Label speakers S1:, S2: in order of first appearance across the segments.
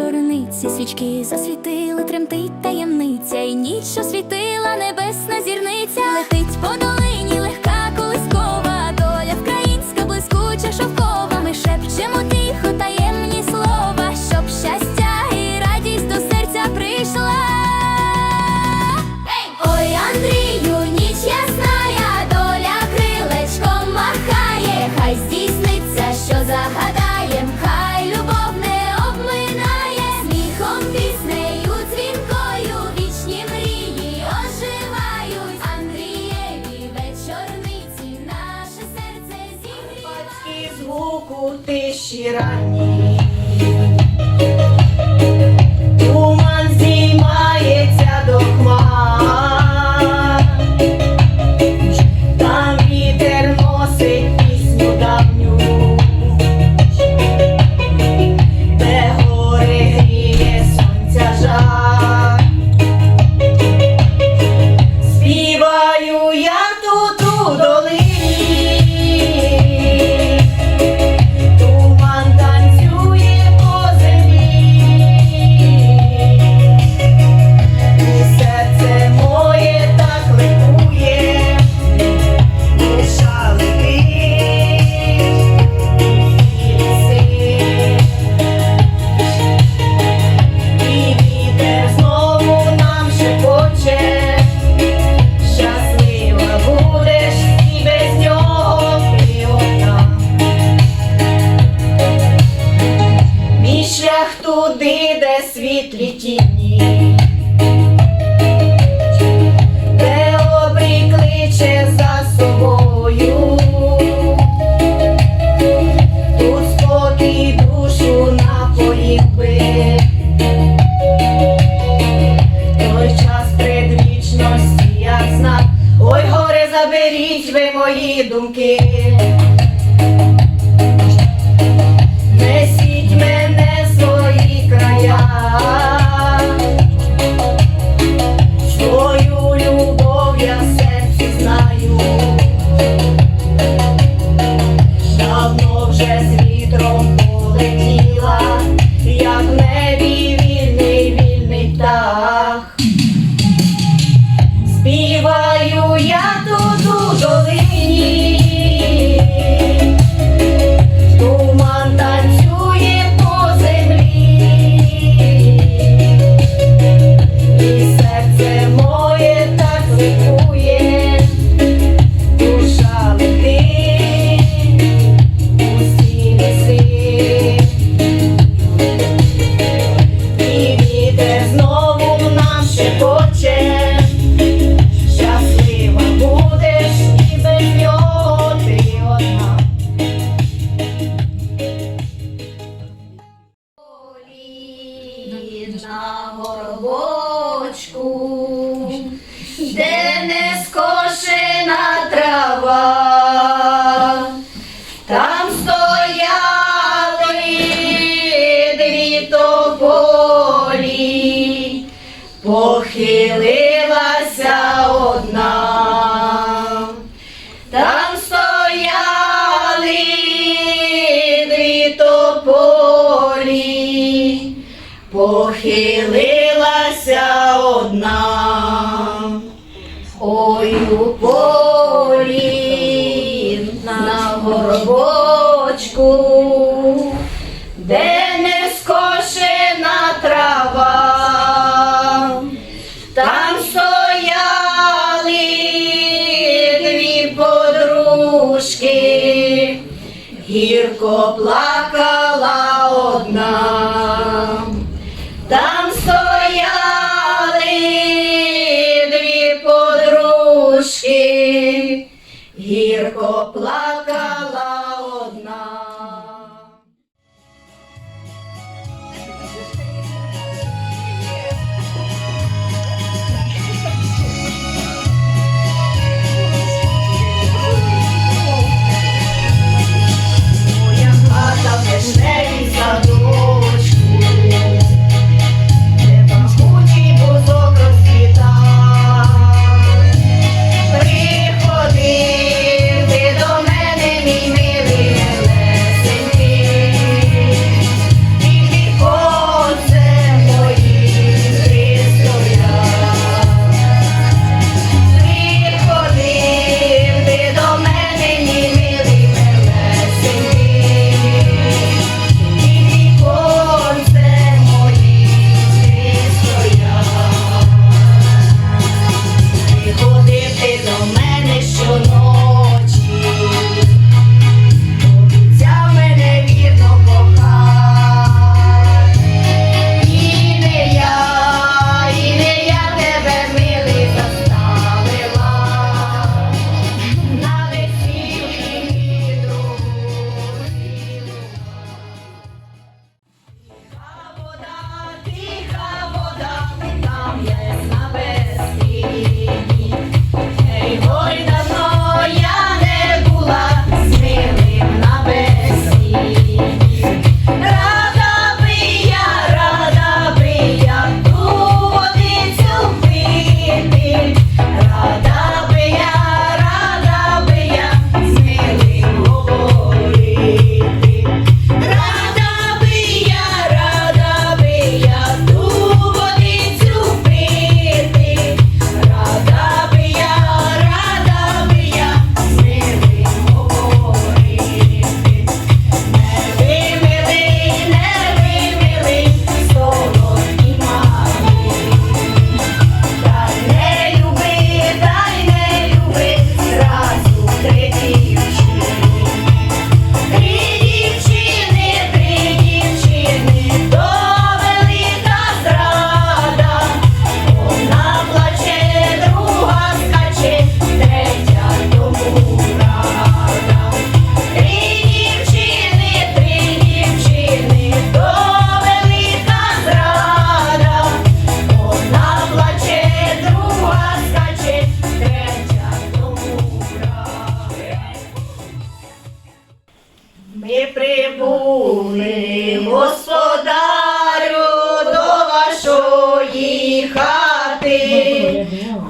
S1: чорниці, свічки засвітили, тремтить таємниця, і ніч світила небесна зірниця, летить по
S2: долі. думки. Несіть мене свої края, свою любов в серці знаю, давно вже з полетіла, як в вільний, вільний. Співаю я тут у долині. похилилася одна, ой у полі на горбочку, де не скошена трава, там стояли дві подружки, гірко плакала одна. душі, гірко плакала.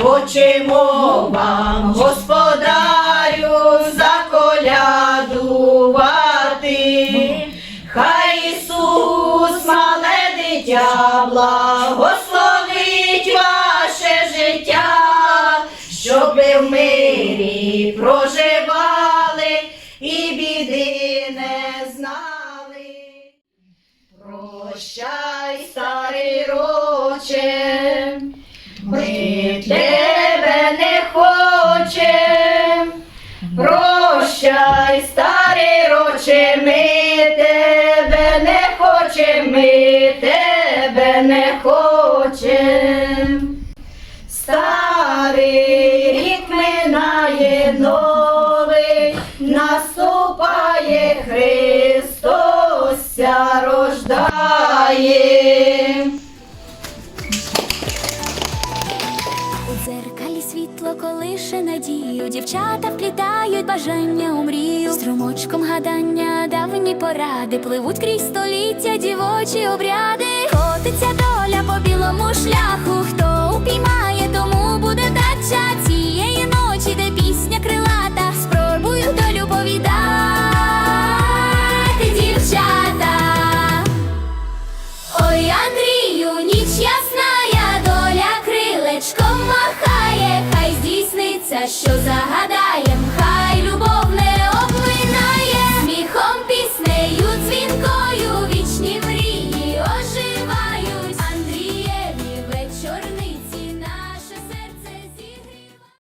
S2: Хочемо вам, господарю, заколядувати. Хай Ісус, мале дитя, благословить ваше життя, щоб ви в мирі проживали Прощай, старий роче, ми тебе не хочем, ми тебе не хочем. Старий рік минає новий, наступає Христос рождає.
S1: Колише надію, дівчата вплітають бажання у мрію. Струмочком гадання, давні поради, пливуть крізь століття дівочі обряди. Котиться доля що загадає.